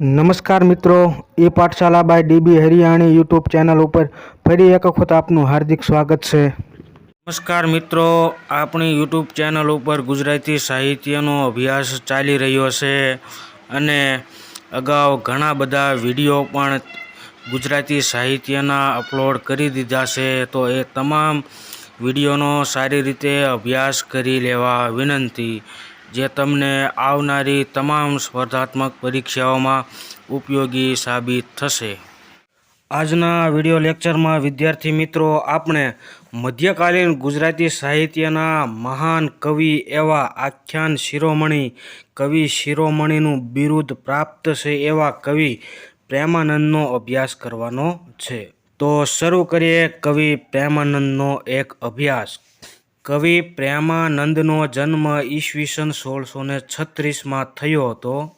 નમસ્કાર મિત્રો, એ Pathshala by DB Hariyani YouTube channel ઉપર ફરી એક વખત આપનું હાર્દિક સ્વાગત છે. નમસ્કાર મિત્રો, આપણી યુટ્યુબ ચેનલ ઉપર ગુજરાતી સાહિત્યનો અભ્યાસ ચાલી રહ્યો છે અને અગાઉ ઘણા બધા વીડિયો પણ ગુજરાતી સાહિત્યના અપલોડ કરી દીધા છે, તો એ તમામ વિડીયોનો સારી રીતે અભ્યાસ કરી લેવા વિનંતી. જે તમને આવનારી તમામ સ્પર્ધાત્મક પરીક્ષાઓમાં ઉપયોગી સાબિત થશે. આજના વિડિયો લેક્ચરમાં વિદ્યાર્થી મિત્રો આપણે મધ્યકાલીન ગુજરાતી સાહિત્યના મહાન કવિ એવા આખ્યાન શિરોમણી, કવિ શિરોમણીનું બિરુદ પ્રાપ્ત છે એવા કવિ પ્રેમાનંદનો અભ્યાસ કરવાનો છે. તો શરૂ કરીએ કવિ પ્રેમાનંદનો એક અભ્યાસ. કવિ પ્રેમાનંદનો જન્મ ઈસવીસન સોળસો ને છત્રીસમાં થયો હતો.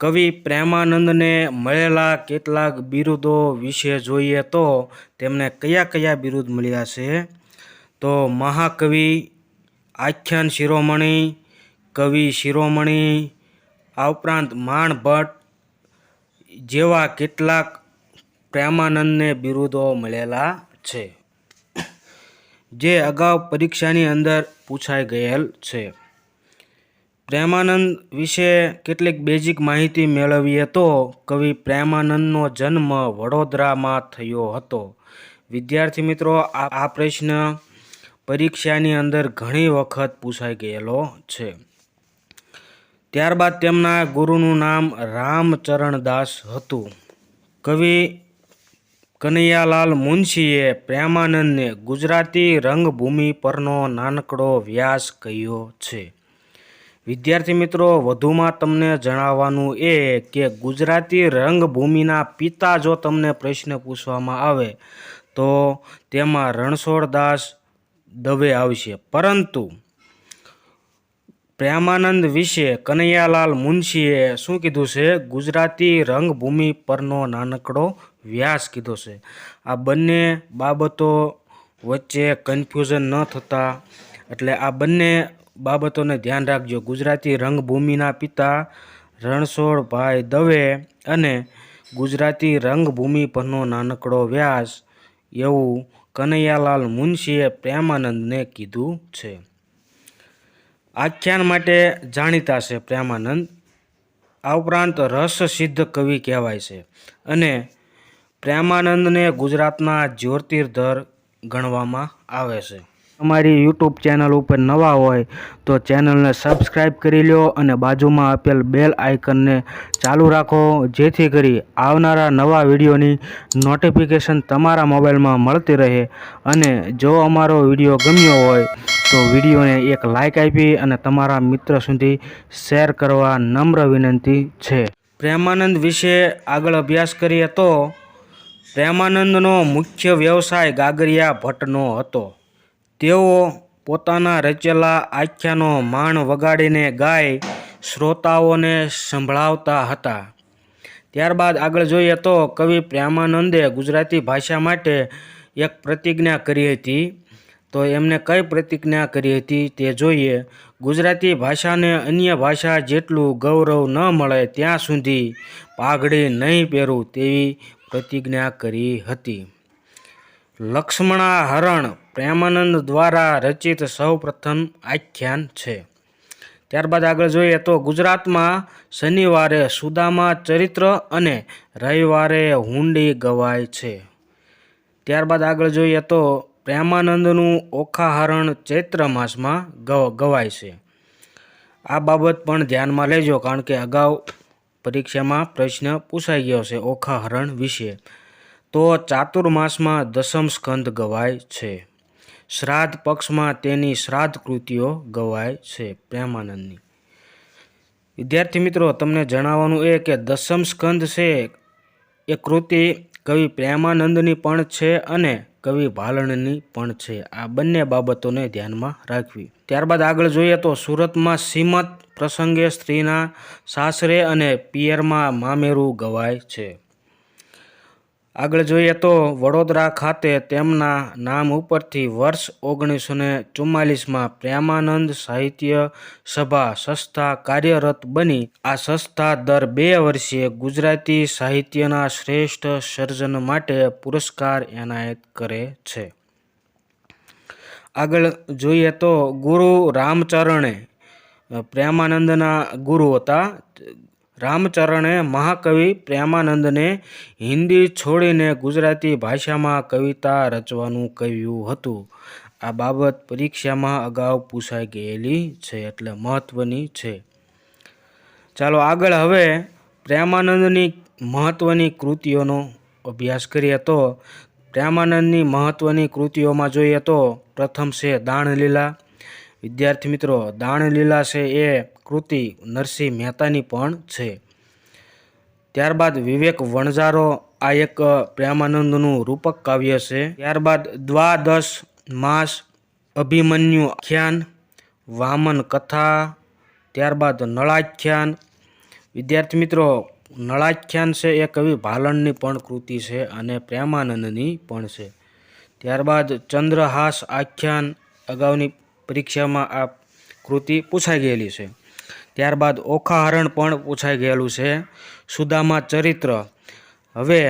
કવિ પ્રેમાનંદને મળેલા કેટલાક બિરુદો વિશે જોઈએ તો તેમને કયા કયા બિરુદ મળ્યા છે? તો મહાકવિ, આખ્યાન શિરોમણી, કવિ શિરોમણી, આ ઉપરાંત માણભટ્ટ જેવા કેટલાક પ્રેમાનંદને બિરુદો મળેલા છે. જે અગાઉ પરીક્ષાની અંદર પૂછાઈ ગયેલ છે. પ્રેમાનંદ વિશે કેટલીક બેઝિક માહિતી મેળવીએ તો કવિ પ્રેમાનંદનો જન્મ વડોદરામાં થયો હતો. વિદ્યાર્થી મિત્રો આ પ્રશ્ન પરીક્ષાની અંદર ઘણી વખત પૂછાઈ ગયેલો છે. ત્યારબાદ તેમના ગુરુનું નામ રામચરણદાસ હતું. કવિ કનૈયાલાલ મુનશીએ પ્રેમાનંદને ગુજરાતી રંગભૂમિ પરનો નાનકડો વ્યાસ કહ્યો છે. વિદ્યાર્થી મિત્રો, વધુમાં તમને જણાવવાનું એ કે ગુજરાતી રંગભૂમિના પિતા જો તમને પ્રશ્ન પૂછવામાં આવે, તો તેમાં રણછોડદાસ દવે આવશે. પરંતુ પ્રેમાનંદ વિશે કનૈયાલાલ મુનશીએ શું કીધું છે? ગુજરાતી રંગભૂમિ પરનો નાનકડો વ્યાસ કીધો છે. આ બંને બાબતો વચ્ચે કન્ફ્યુઝન ન થતા, એટલે આ બંને બાબતોને ધ્યાન રાખજો. ગુજરાતી રંગભૂમિના પિતા રણછોડભાઈ દવે અને ગુજરાતી રંગભૂમિ પરનો નાનકડો વ્યાસ એવું કનૈયાલાલ મુનશીએ પ્રેમાનંદને કીધું છે. આખ્યાન માટે જાણીતા છે પ્રેમાનંદ. આ ઉપરાંત રસ સિદ્ધ કવિ કહેવાય છે અને પ્રેમાનંદને ગુજરાતના જ્યોતિર્ધર ગણવામાં આવે છે. અમારી યુટ્યુબ ચેનલ ઉપર નવા હોય તો ચેનલને સબસ્ક્રાઈબ કરી લો અને બાજુમાં આપેલ બેલ આઇકનને ચાલુ રાખો જેથી કરી આવનારા નવા વિડીયોની નોટિફિકેશન તમારા મોબાઈલમાં મળતી રહે. અને જો અમારો વીડિયો ગમ્યો હોય તો વિડીયોને એક લાઇક આપી અને તમારા મિત્ર સુધી શેર કરવા નમ્ર વિનંતી છે. પ્રેમાનંદ વિશે આગળ અભ્યાસ કરીએ તો પ્રેમાનંદનો મુખ્ય વ્યવસાય ગાગરિયા ભટ્ટનો હતો. તેઓ પોતાના રચેલા આખ્યાનો માણ વગાડીને ગાય શ્રોતાઓને સંભળાવતા હતા. ત્યારબાદ આગળ જોઈએ તો કવિ પ્રેમાનંદે ગુજરાતી ભાષા માટે એક પ્રતિજ્ઞા કરી હતી. તો એમને કઈ પ્રતિજ્ઞા કરી હતી તે જોઈએ. ગુજરાતી ભાષાને અન્ય ભાષા જેટલું ગૌરવ ન મળે ત્યાં સુધી પાઘડી નહીં પહેરું તેવી પ્રતિજ્ઞા કરી હતી. લક્ષ્મણા હરણ પ્રેમાનંદ દ્વારા રચિત સૌપ્રથમ આખ્યાન છે. ત્યારબાદ આગળ જોઈએ તો ગુજરાતમાં શનિવારે સુદામા ચરિત્ર અને રવિવારે હુંડી ગવાય છે. ત્યારબાદ આગળ જોઈએ તો પ્રેમાનંદનું ઓખાહરણ ચૈત્ર માસમાં ગવ, ગવાય છે. આ બાબત પણ ધ્યાનમાં લેજો કારણ કે અગાઉ પરીક્ષામાં પ્રશ્ન પૂછાઈ ગયો છે ઓખા હરણ વિશે. તો ચાતુર્માસમાં દસમ સ્કંદ ગવાય છે. શ્રાદ્ધ પક્ષમાં તેની શ્રાદ્ધ કૃતિઓ ગવાય છે પ્રેમાનંદની. વિદ્યાર્થી મિત્રો, તમને જણાવવાનું એ કે દસમ સ્કંદ છે એ કૃતિ કવિ પ્રેમાનંદની પણ છે અને કવિ ભાલણની પણ છે. આ બંને બાબતોને ધ્યાનમાં રાખવી. ત્યારબાદ આગળ જોઈએ તો સુરતમાં સીમત પ્રસંગે સ્ત્રીના સાસરે અને પિયરમાં મામેરું ગવાય છે. આગળ જોઈએ તો વડોદરા ખાતે તેમના નામ ઉપરથી વર્ષ ઓગણીસો ને ચુમ્માલીસમાં પ્રેમાનંદ સાહિત્ય સભા સંસ્થા કાર્યરત બની. આ સંસ્થા દર બે વર્ષે ગુજરાતી સાહિત્યના શ્રેષ્ઠ સર્જન માટે પુરસ્કાર એનાયત કરે છે. આગળ જોઈએ તો ગુરુ રામચરણે પ્રેમાનંદના ગુરુ હતા. રામચરણે મહાકવિ પ્રેમાનંદને હિન્દી છોડીને ગુજરાતી ભાષામાં કવિતા રચવાનું કહ્યું હતું. આ બાબત પરીક્ષામાં અગાઉ પૂછાઈ ગયેલી છે એટલે મહત્ત્વની છે. ચાલો આગળ હવે પ્રેમાનંદની મહત્ત્વની કૃતિઓનો અભ્યાસ કરીએ તો પ્રેમાનંદની મહત્ત્વની કૃતિઓમાં જોઈએ તો પ્રથમ છે દાણલીલા. વિદ્યાર્થી મિત્રો, દાણલીલા છે એ કૃતિ નરસિંહ મહેતાની પણ છે. ત્યારબાદ વિવેક વણઝારો આ એક પ્રેમાનંદનું રૂપક કાવ્ય છે. ત્યારબાદ દ્વાદશ માસ અભિમન્યુ આખ્યાન, વામન કથા, ત્યારબાદ નળાખ્યાન. વિદ્યાર્થી મિત્રો, નળાખ્યાન છે એ કવિ ભાલણની પણ કૃતિ છે અને પ્રેમાનંદની પણ છે. ત્યારબાદ ચંદ્રહાસ આખ્યાન, અગાઉની પરીક્ષામાં આ કૃતિ પૂછાઈ ગયેલી છે. ત્યારબાદ ઓખાહરણ પણ પૂછાઈ ગયેલું છે. સુદામા ચરિત્ર. હવે,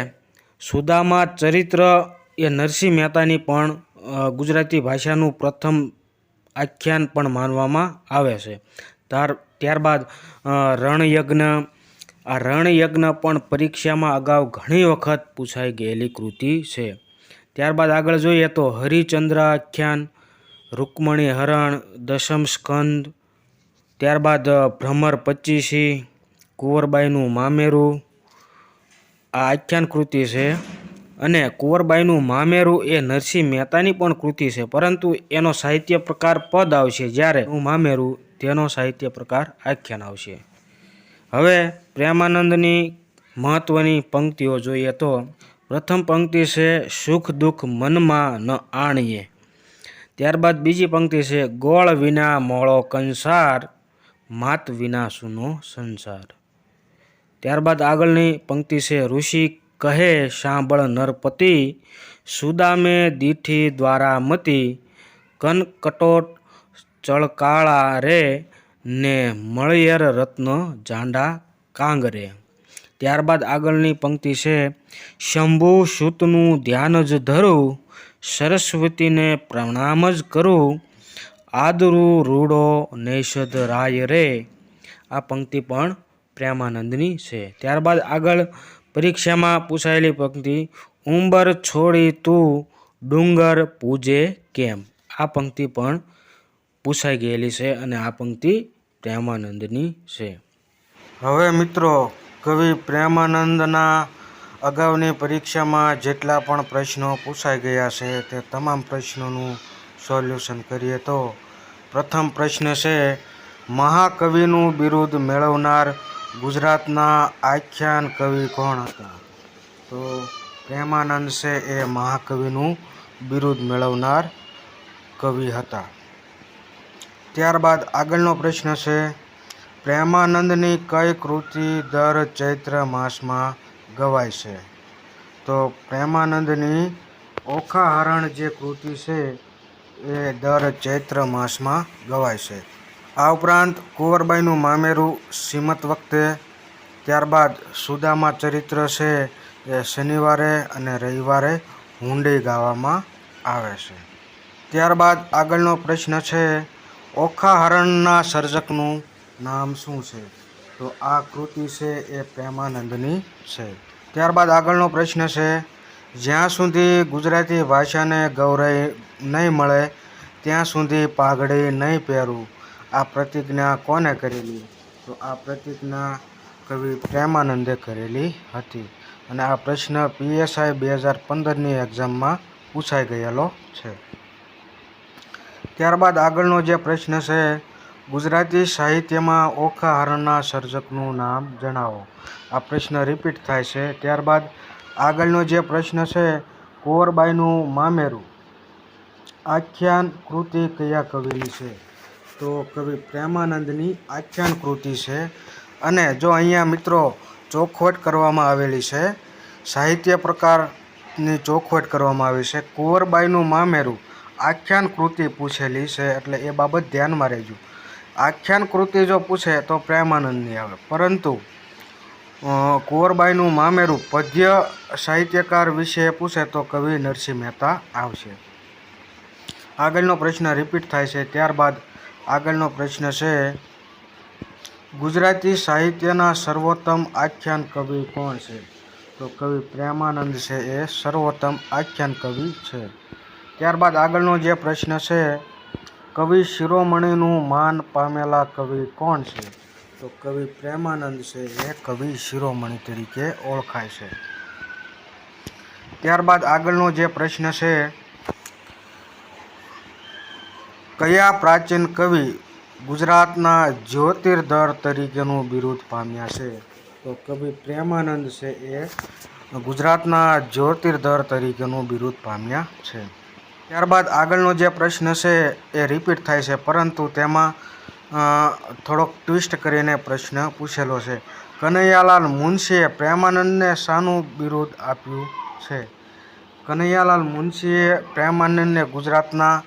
સુદામા ચરિત્ર એ નરસિંહ મહેતાની પણ ગુજરાતી ભાષાનું પ્રથમ આખ્યાન પણ માનવામાં આવે છે. તાર, ત્યારબાદ રણયજ્ઞ. આ રણયજ્ઞ પણ પરીક્ષામાં અગાઉ ઘણી વખત પૂછાઈ ગયેલી કૃતિ છે. ત્યારબાદ આગળ જોઈએ તો હરિચંદ્ર આખ્યાન રૂકમણી હરણ, દશમ સ્કંદ ત્યારબાદ ભ્રમર પચીસી કુંવરબાઈનું મામેરું. આ આખ્યાન કૃતિ છે અને કુંવરબાઈનું મામેરું એ નરસિંહ મહેતાની પણ કૃતિ છે. પરંતુ એનો સાહિત્ય પ્રકાર પદ આવશે જ્યારે હું મામેરું, તેનો સાહિત્ય પ્રકાર આખ્યાન આવશે. હવે પ્રેમાનંદની મહત્વની પંક્તિઓ જોઈએ તો, પ્રથમ પંક્તિ છે, સુખ દુઃખ મનમાં ન આણીએ. ત્યારબાદ બીજી પંક્તિ છે, ગોળ વિના મોળો કંસાર. માત વિનાશુનો સંસાર. ત્યારબાદ આગળની પંક્તિ છે, ઋષિ કહે સાંભળ નરપતિ, સુદામે દીઠી દ્વારા મતી કનકટોટ ચળકાળા રે, ને મળિયર રત્ન જાંડા કાંગરે. ત્યારબાદ આગળની પંક્તિ છે, શંભુ સૂતનું ધ્યાન જ ધરું, સરસ્વતીને પ્રણામ જ કરું આદરુ રૂડો નૈષદ રાય રે. આ પંક્તિ પણ પ્રેમાનંદની છે. ત્યારબાદ આગળ પરીક્ષામાં પૂછાયેલી પંક્તિ, ઉંબર છોડી તું ડુંગર પૂજે કેમ? આ પંક્તિ પણ પૂછાઈ ગયેલી છે અને આ પંક્તિ પ્રેમાનંદની છે. હવે મિત્રો, કવિ પ્રેમાનંદના અગાઉની પરીક્ષામાં જેટલા પણ પ્રશ્નો પૂછાઈ ગયા છે તે તમામ પ્રશ્નોનું સોલ્યુશન કરીએ તો પ્રથમ પ્રશ્ન છે, મહાકવિનું બિરુદ મેળવનાર ગુજરાતના આખ્યાન કવિ કોણ હતા? તો પ્રેમાનંદ છે એ મહાકવિનું બિરુદ મેળવનાર કવિ હતા. ત્યારબાદ આગળનો પ્રશ્ન છે, પ્રેમાનંદની કઈ કૃતિ દર ચૈત્ર માસમાં ગવાય છે? તો પ્રેમાનંદની ઓખાહરણ જે કૃતિ છે એ દર ચૈત્ર માસમાં ગવાય છે. આ ઉપરાંત કુંવરબાઈનું મામેરું સીમત વખતે ત્યારબાદ સુદામા ચરિત્ર છે એ શનિવારે અને રવિવારે હુંડી ગાવામાં આવે છે. ત્યારબાદ આગળનો પ્રશ્ન છે, ઓખા હરણના સર્જકનું નામ શું છે? તો આ કૃતિ છે એ પ્રેમાનંદની છે. ત્યારબાદ આગળનો પ્રશ્ન છે જ્યાં સુધી ગુજરાતી ભાષાને ગૌરવ નહીં મળે, ત્યાં સુધી પાઘડી નહીં પહેરવું આ પ્રતિજ્ઞા કોને કરેલી? તો આ પ્રતિજ્ઞા કવિ પ્રેમાનંદે કરેલી હતી અને આ પ્રશ્ન પીએસઆઈ બે હજાર પંદરની એક્ઝામમાં પૂછાઈ ગયેલો છે. ત્યારબાદ આગળનો જે પ્રશ્ન છે, ગુજરાતી સાહિત્યમાં ઓખા હરણના સર્જકનું નામ જણાવો. આ પ્રશ્ન રિપીટ થાય છે. ત્યારબાદ આગળનો જે પ્રશ્ન છે, કુંવરબાઈનું મામેરું. આખ્યાન કૃતિ કયા કવિની છે? તો કવિ પ્રેમાનંદની આખ્યાન કૃતિ છે અને જો અહીંયા મિત્રો ચોખવટ કરવામાં આવેલી છે, સાહિત્ય પ્રકારની ચોખવટ કરવામાં આવી છે, કુંવરબાઈનું મામેરું આખ્યાન કૃતિ પૂછેલી છે એટલે એ બાબત ધ્યાનમાં રહેજો. આખ્યાન કૃતિ જો પૂછે તો પ્રેમાનંદની આવે. પરંતુ કુંવરબાઈનું મામેરું પદ્ય સાહિત્યકાર વિશે પૂછે તો કવિ નરસિંહ મહેતા આવશે. આગળનો પ્રશ્ન રિપીટ થાય છે. ત્યારબાદ આગળનો પ્રશ્ન છે, ગુજરાતી સાહિત્યના સર્વોત્તમ આખ્યાન કવિ કોણ છે? તો કવિ પ્રેમાનંદ છે. એ સર્વોત્તમ આખ્યાન કવિ છે. ત્યારબાદ આગળનો જે પ્રશ્ન છે, કવિ શિરોમણીનું માન પામેલા કવિ કોણ છે? તો કવિ પ્રેમાનંદ છે એ કવિ શિરોમણી તરીકે ઓળખાય છે. ત્યારબાદ આગળનો જે પ્રશ્ન છે, કયા પ્રાચીન કવિ ગુજરાતના જ્યોતિર્ધર તરીકેનું બિરુદ પામ્યા છે? તો કવિ પ્રેમાનંદ છે એ ગુજરાતના જ્યોતિર્ધર તરીકેનું બિરુદ પામ્યા છે. ત્યારબાદ આગળનો જે પ્રશ્ન છે એ રિપીટ થાય છે, પરંતુ તેમાં થોડોક ટ્વિસ્ટ કરીને પ્રશ્ન પૂછેલો છે. કનૈયાલાલ મુનશીએ પ્રેમાનંદને શાનું બિરુદ આપ્યું છે? કનૈયાલાલ મુનશીએ પ્રેમાનંદને ગુજરાતના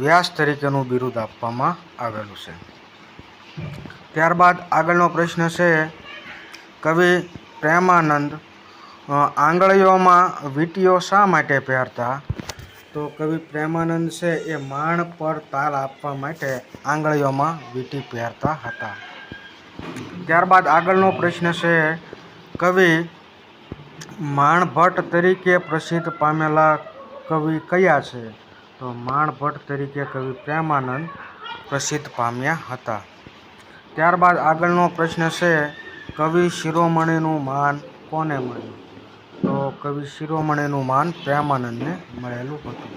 વ્યાસ તરીકેનું બિરુદ આપવામાં આવેલું છે. ત્યારબાદ આગળનો પ્રશ્ન છે, કવિ પ્રેમાનંદ આંગળીઓમાં વીંટીઓ શા માટે પહેરતા? તો કવિ પ્રેમાનંદ છે એ માણ પર તાલ આપવા માટે આંગળીઓમાં વીંટી પહેરતા હતા. ત્યારબાદ આગળનો પ્રશ્ન છે, કવિ માણભટ્ટ તરીકે પ્રસિદ્ધ પામેલા કવિ કયા છે? તો માણભટ્ટ તરીકે કવિ પ્રેમાનંદ પ્રસિદ્ધ પામ્યા હતા. ત્યારબાદ આગળનો પ્રશ્ન છે, કવિ શિરોમણીનું માન કોને મળ્યું? કવિ શિરોમણીનું માન પ્રેમાનંદને મળેલું હતું.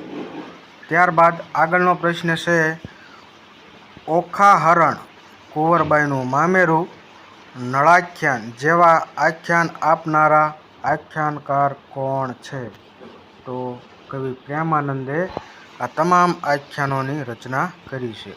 ત્યારબાદ આગળનો પ્રશ્ન છે ઓખા હરણ કુંવરબાઈનું મામેરું નળાખ્યાન જેવા આખ્યાન આપનારા આખ્યાનકાર કોણ છે? તો કવિ પ્રેમાનંદે આ તમામ આખ્યાનોની રચના કરી છે.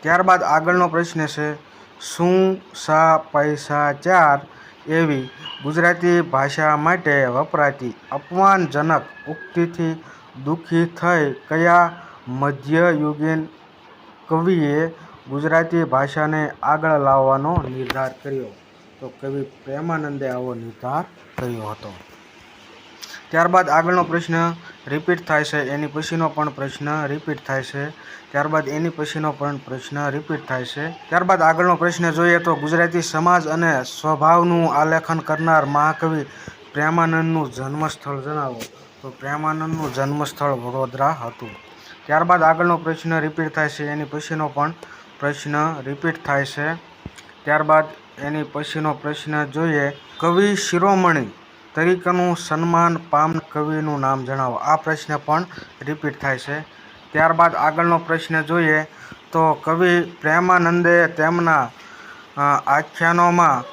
ત્યારબાદ આગળનો પ્રશ્ન છે, શું સા પૈસા ચાર એવી ગુજરાતી ભાષા માટે વપરાતી અપમાનજનક ઉક્તિથી દુઃખી થઈ કયા મધ્યયુગીન કવિએ ગુજરાતી ભાષાને આગળ લાવવાનો નિર્ધાર કર્યો? તો કવિ પ્રેમાનંદે આવો નિર્ધાર કર્યો હતો. ત્યારબાદ આગળનો પ્રશ્ન રિપીટ થાય છે, એની પછીનો પણ પ્રશ્ન રિપીટ થાય છે. ત્યારબાદ એની પછીનો પણ પ્રશ્ન રિપીટ થાય છે. ત્યારબાદ આગળનો પ્રશ્ન જોઈએ તો ગુજરાતી સમાજ અને સ્વભાવનું આલેખન કરનાર મહાકવિ પ્રેમાનંદનું જન્મસ્થળ જણાવો. તો પ્રેમાનંદનું જન્મસ્થળ વડોદરા હતું. ત્યારબાદ આગળનો પ્રશ્ન રિપીટ થાય છે, એની પછીનો પણ પ્રશ્ન રિપીટ થાય છે. ત્યારબાદ એની પછીનો પ્રશ્ન જોઈએ. કવિ શિરોમણી તરીકેનું સન્માન પામ કવિનું નામ જણાવો. આ પ્રશ્ન પણ રિપીટ થાય છે. ત્યારબાદ આગળનો પ્રશ્ન જોઈએ તો કવિ પ્રેમાનંદે તેમના આખ્યાનોમાં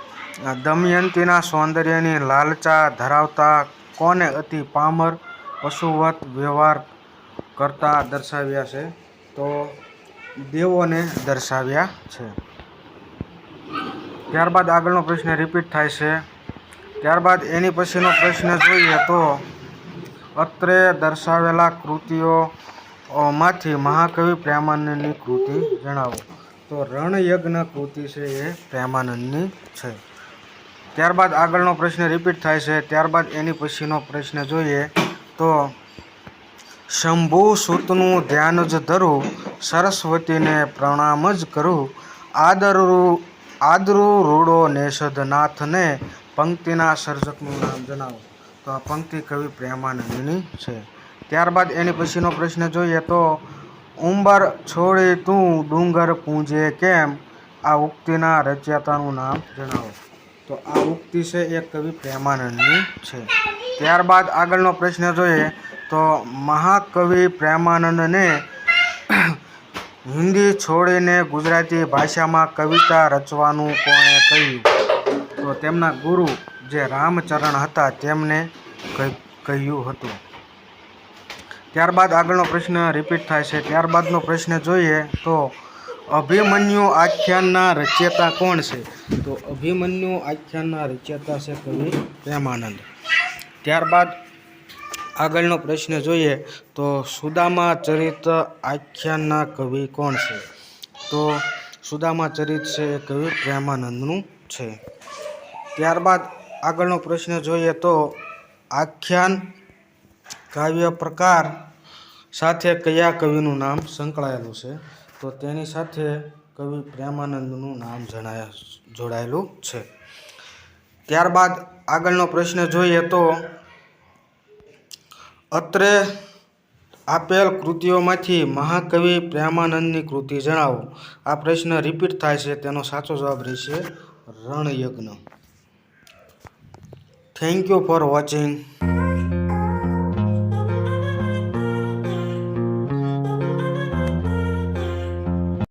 દમયંતીના સૌંદર્યની લાલચા ધરાવતા કોને અતિ પામર પશુવત વ્યવહાર કરતા દર્શાવ્યા છે? તો દેવોને દર્શાવ્યા છે. ત્યારબાદ આગળનો પ્રશ્ન રિપીટ થાય છે. ત્યારબાદ એની પછીનો પ્રશ્ન જોઈએ તો અત્રે દર્શાવેલા કૃતિઓમાંથી મહાકવિ પ્રેમાનંદની કૃતિ જણાવો. તો રણયજ્ઞ કૃતિ છે એ પ્રેમાનંદની છે. ત્યારબાદ આગળનો પ્રશ્ન રિપીટ થાય છે. ત્યારબાદ એની પછીનો પ્રશ્ન જોઈએ તો શંભુ સૂતનું ધ્યાન જ ધરું, સરસ્વતીને પ્રણામ જ કરું. આદરુ આદરુ રૂડો નેષદનાથને પંક્તિના સર્જકનું નામ જણાવો. તો આ પંક્તિ કવિ પ્રેમાનંદની છે. ત્યારબાદ એની પછીનો પ્રશ્ન જોઈએ તો, ઉંબર છોડી તું ડુંગર પૂંજે કેમ? આ ઉક્તિના રચયતાનું નામ જણાવો. તો આ ઉક્તિ છે એ કવિ પ્રેમાનંદની છે. ત્યારબાદ આગળનો પ્રશ્ન જોઈએ તો, મહાકવિ પ્રેમાનંદને હિન્દી છોડીને ગુજરાતી ભાષામાં કવિતા રચવાનું કોણે કહ્યું? તેમના ગુરુ જે રામચરણ હતા તેમને કહ્યું હતું. ત્યારબાદ આગળનો પ્રશ્ન રિપીટ થાય છે. ત્યારબાદનો પ્રશ્ન જોઈએ તો અભિમન્યુ આખ્યાનના રચયિતા કોણ છે? તો અભિમન્યુ આખ્યાનના રચયતા છે કવિ પ્રેમાનંદ. ત્યારબાદ આગળનો પ્રશ્ન જોઈએ તો સુદામા ચરિત આખ્યાનના કવિ કોણ છે? તો સુદામા ચરિત છે એ કવિ પ્રેમાનંદનું છે. ત્યારબાદ આગળનો પ્રશ્ન જોઈએ તો આખ્યાન કાવ્ય પ્રકાર સાથે કયા કવિનું નામ સંકળાયેલું છે? તો તેની સાથે કવિ પ્રેમાનંદનું નામ જણાય, જોડાયેલું છે. ત્યારબાદ આગળનો પ્રશ્ન જોઈએ તો અત્રે આપેલ કૃતિઓમાંથી મહાકવિ પ્રેમાનંદની કૃતિ જણાવો. આ પ્રશ્ન રિપીટ થાય છે, તેનો સાચો જવાબ રહેશે રણયજ્ઞ. Thank you for watching